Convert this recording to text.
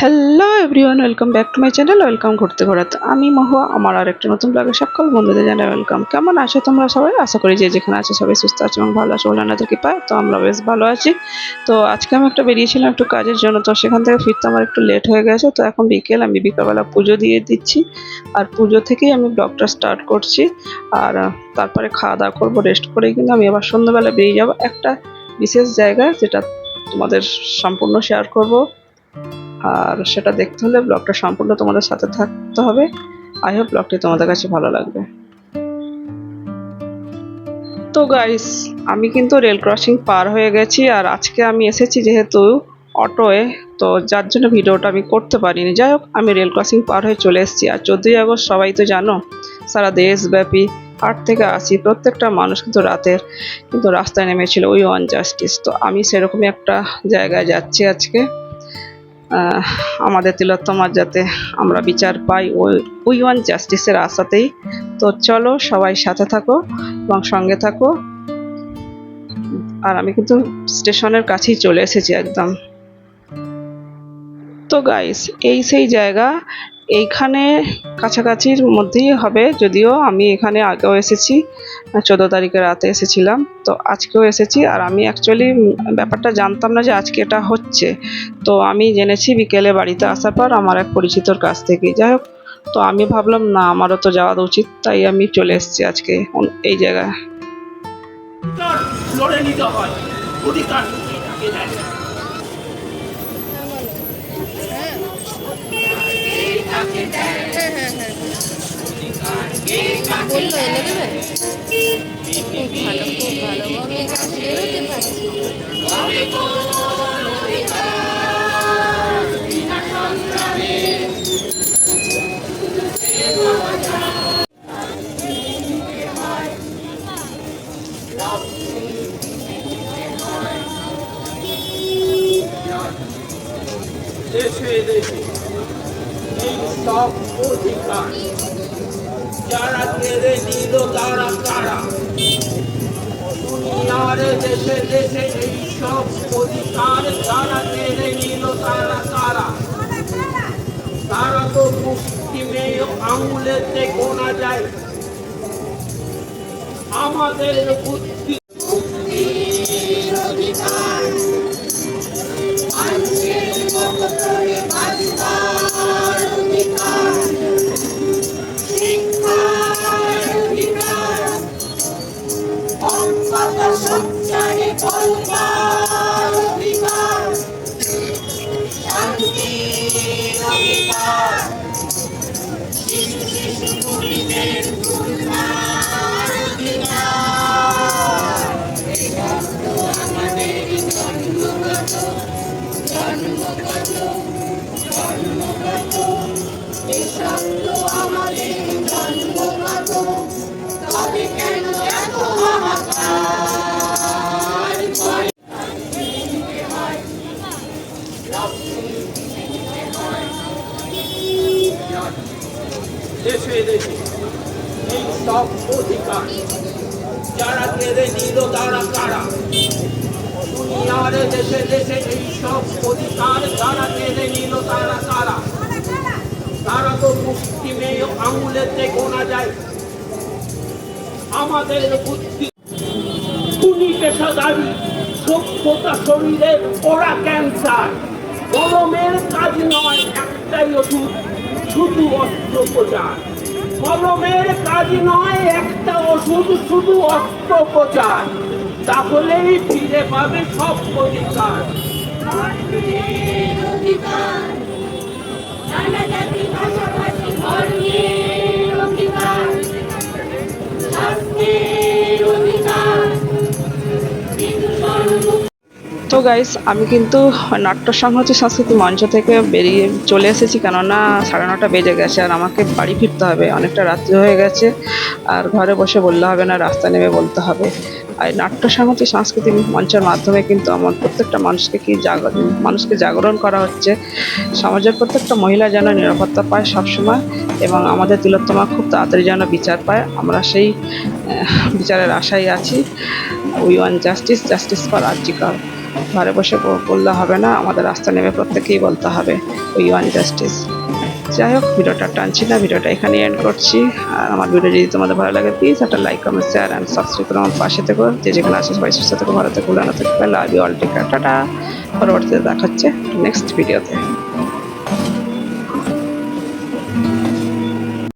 Hello everyone welcome back to my channel welcome ঘুরতে ঘোরাতে। আমি মহুয়া, আমার আর একটা নতুন ব্লগে সকল বন্ধুদের জানাই ওয়েলকাম কেমন আছো তোমরা সবাই? আশা করি যে যেখানে আছো সবাই সুস্থ আছো এবং ভালো আছো ওনাদের কৃপায়। তো আমরা বেশ ভালো আছি। তো আজকে আমি একটা বেরিয়েছিলাম একটু কাজের জন্য, তো সেখান থেকে ফিরতে আমার একটু লেট হয়ে গেছে। তো এখন বিকেল, আমি বিকালবেলা পুজো দিয়ে দিচ্ছি। আর পুজো থেকেই আমি ব্লগটা স্টার্ট করছি। আর তারপরে খাওয়া দাওয়া করব রেস্ট করেই কিন্তু আমি আবার সন্ধ্যাবেলা বেরিয়ে যাব। একটা বিশেষ জায়গায় যেটা তোমাদের সম্পূর্ণ শেয়ার করব। আর সেটা দেখতে হলে ব্লগটা সম্পূর্ণ তোমাদের সাথে থাকতে হবে। আই হোপ ব্লগটি তোমাদের কাছে ভালো লাগবে। তো গাইস আমি কিন্তু রেল ক্রসিং পার হয়ে গেছি আর আজকে আমি এসেছি যেহেতু অটোয়ে, তো যার জন্য ভিডিওটা আমি করতে পারিনি। যাই হোক, আমি রেল ক্রসিং পার হয়ে চলে এসেছি। আর চোদ্দোই আগস্ট, সবাই তো জানো, সারা দেশব্যাপী আট থেকে আশি প্রত্যেকটা মানুষ কিন্তু রাতের কিন্তু রাস্তায় নেমেছিল ওই ওয়ান তো আমি সেরকমই একটা জায়গায় যাচ্ছি আজকে। আমাদের তিলোত্তমার যাতে আমরা বিচার পাই উই ওয়ান জাস্টিসের আশাতেই। তো চলো সবাই সাথে থাকো এবং সঙ্গে থাকো। আর আমি কিন্তু স্টেশনের কাছেই চলে এসেছি একদম। তো গাইস এই সেই জায়গা এইখানে কাছাকাছির মধ্যেই হবে, যদিও আমি এখানে আগেও এসেছি, চোদ্দ তারিখে রাতে এসেছিলাম। তো আজকেও এসেছি আর আমি অ্যাকচুয়ালি ব্যাপারটা জানতাম না যে আজকে এটা হচ্ছে। তো আমি জেনেছি বিকেলে বাড়িতে আসার পর আমার এক পরিচিতর কাছ থেকে যাই হোক, তো আমি ভাবলাম, না, আমারও তো যাওয়া উচিত, তাই আমি চলে এসেছি আজকে এই জায়গায়। লড়ে নিতে হয়, অধিকার এটাকে দেয় বলল এনে দেবে? খুব ভালো খুব ভালো। আমি এখানে বেরোতে পারছি সব অধিকার। যারা কেড়ে নিল তারা কারা? দুনিয়ার, দেশে দেশে এই সব অধিকার যারা কেড়ে নিল তারা কারা? তারা তো মুষ্টিমেয় আঙুলেতে গোনা যায়। আমাদের বুদ্ধি তারা তো মুষ্টিমেয় আঙুলেতে গোনা যায়। আমাদের বুদ্ধি। তুমি পেশাদারি, সভ্যতা শরীরের ওরা ক্যান্সার। কলমের কাজ নয়, একটাই ওষুধ শুধু অস্ত্রোপচার। কলমের কাজ নয় একটা ওষুধ শুধু অস্ত্রোপচার। তাহলেই ফিরে পাবে সব অধিকার। জাতি ভাষাভাষী তো গাইস আমি কিন্তু নাট্য সংহতি সংস্কৃতি মঞ্চ থেকে বেরিয়ে চলে এসেছি, কেননা সাড়ে নটা বেজে গেছে আর আমাকে বাড়ি ফিরতে হবে। অনেকটা রাত্রি হয়ে গেছে আর ঘরে বসে বললে হবে না, রাস্তা নেমে বলতে হবে। আর নাট্য সংহতি সাংস্কৃতিক মঞ্চের মাধ্যমে কিন্তু আমার প্রত্যেকটা মানুষকে কি জাগরণ মানুষকে জাগরণ করা হচ্ছে। সমাজের প্রত্যেকটা মহিলা যেন নিরাপত্তা পায় সবসময় এবং আমাদের তিলোত্তমা খুব তাড়াতাড়ি যেন বিচার পায়। আমরা সেই বিচারের আশায় আছি। We want justice justice for RG Kar ঘরে বসে বললে হবে না, আমাদের রাস্তা নেমে প্রত্যেকেই বলতে হবে, ওই ওয়ান জাস্টিস. যাই হোক, ভিডিওটা টানছি না, ভিডিওটা এখানেই এন্ড করছি। আর আমার ভিডিও যদি তোমাদের ভালো লাগে প্লিজ একটা like comment share and subscribe করে আমার পাশে থেকো। যে যেখানে আসে সবাই সুস্থ থেকে, ভালো থেকে লাভ ইউ অল টিকা, টাটা। পরবর্তীতে দেখাচ্ছে নেক্সট ভিডিওতে